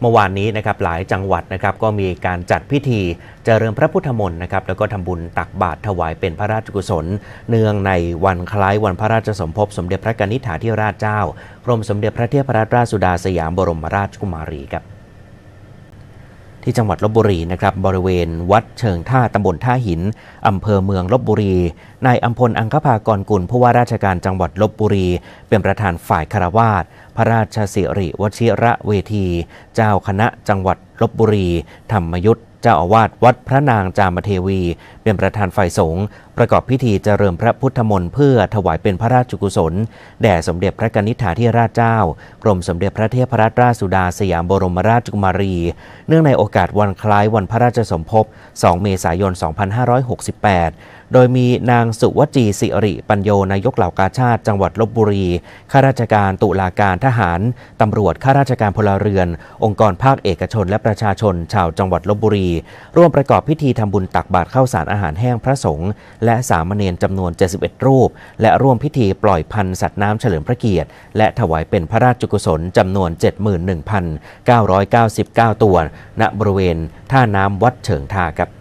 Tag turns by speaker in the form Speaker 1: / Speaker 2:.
Speaker 1: เมื่อวานนี้นะครับหลายจังหวัดนะครับก็มีการจัดพิธีเจริญพระพุทธมนต์นะครับแล้วก็ทำบุญตักบาตรถวายเป็นพระราชกุศล เนื่องในวันคล้ายวันพระราชสมภพสมเด็จพระกนิษฐาธิราชเจ้ากรมสมเด็จพระเทพรัตนราชสุดาสยามบรมราชกุมารีครับ ที่จังหวัดลบบุรีนะครับบริเวณวัดเชิงท่าตำบลท่าหินอำเภอเมืองลบบุรีนายอัมพลอังคภากรกุลผู้ว่าราชการจังหวัดลบบุรี เป็นประธานฝ่ายคารวาสพระราชสิริวชิระเวที เจ้าคณะจังหวัดลบบุรี ธรรมยุทธเจ้าอาวาสวัดพระนางจามเทวีเป็นประธานฝ่ายสงฆ์ประกอบพิธีเจริญพระพุทธมนต์เพื่อถวายเป็นพระราชกุศล แด่สมเด็จพระกนิษฐาธิราชเจ้า กรมสมเด็จพระเทพรัตนราชสุดาสยามบรมราชกุมารี เนื่องในโอกาสวันคล้ายวันพระราชสมภพ 2 เมษายน 2568 โดยมีนางสุวจีสิริปัญโยนายกเหล่ากาชาติจังหวัดลบบุรี ข้าราชการตุลาการทหาร ตำรวจข้าราชการพลเรือน องค์กรภาคเอกชนและประชาชนชาวจังหวัดลบบุรี ร่วมประกอบพิธีทำบุญตักบาตรข้าวสารอาหารแห้งพระสงฆ์และสามเณรจำนวน 71 รูป และร่วมพิธีปล่อยพันธุ์สัตว์น้ำเฉลิมพระเกียรติ และถวายเป็นพระราชกุศลจำนวน 71,999 ตัว ณบริเวณท่าน้ำวัดเฉิงทาครับ